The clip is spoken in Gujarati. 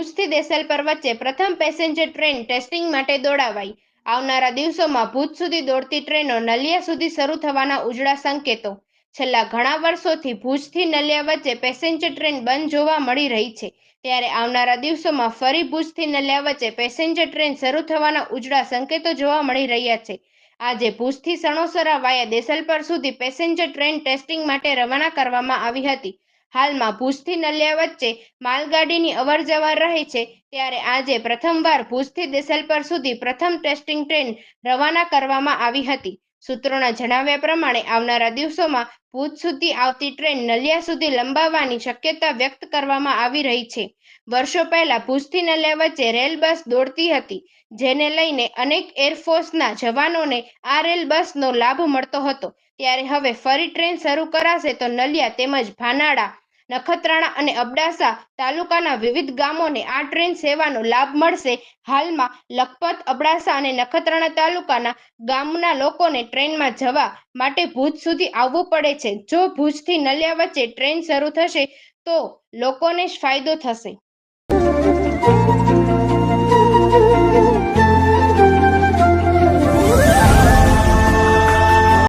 ભુજથી દેસલપર વચ્ચે પ્રથમ પેસેન્જર ટ્રેન ટેસ્ટિંગ માટે દોડાવાઈ. આવનારા દિવસોમાં ભુજ સુધી દોડતી ટ્રેનો નલિયા સુધી શરૂ થવાના ઉજળા સંકેતો. છેલ્લા ઘણા વર્ષોથી ભુજથી નલિયા વચ્ચે પેસેન્જર ટ્રેન બંધ જોવા મળી રહી છે. ત્યારે આવનારા દિવસોમાં ફરી ભુજથી નલિયા વચ્ચે પેસેન્જર ટ્રેન શરૂ થવાના ઉજળા સંકેતો જોવા મળી રહ્યા છે. આજે ભુજથી સણોસરા વાયા દેસલપર સુધી પેસેન્જર ટ્રેન ટેસ્ટિંગ માટે રવાના કરવામાં આવી હતી. હાલમાં ભુજથી નલિયા વચ્ચે માલગાડીની અવરજવર રહે છે, ત્યારે આજે પ્રથમવાર ભુજથી દેસલપર સુધી પ્રથમ ટેસ્ટિંગ ટ્રેન રવાના કરવામાં આવી હતી. સૂત્રોના જણાવ્યા પ્રમાણે આવનારા દિવસોમાં ભુજ સુધી આવતી ટ્રેન નલિયા સુધી લંબાવવાની શક્યતા વ્યક્ત કરવામાં આવી રહી છે. વર્ષો પહેલા ભુજથી નલિયા વચ્ચે રેલ બસ દોડતી હતી, જેને લઈને અનેક એરફોર્સના જવાનોને આ રેલ બસનો લાભ મળતો હતો. ત્યારે હવે ફરી ટ્રેન શરૂ કરાશે તો નલિયા તેમજ ભાનાડા નખત્રાણા અને અબડાસા તાલુકાના વિવિધ ગામોને આ ટ્રેન સેવાનો લાભ મળશે. હાલમાં લખપત, અબડાસા અને નખત્રાણા તાલુકાના ગામના લોકોને ટ્રેનમાં જવા માટે ભુજ સુધી આવવું પડે છે. જો ભુજથી નલિયા વચ્ચે ટ્રેન શરૂ થશે, તો લોકોને જ ફાયદો થશે.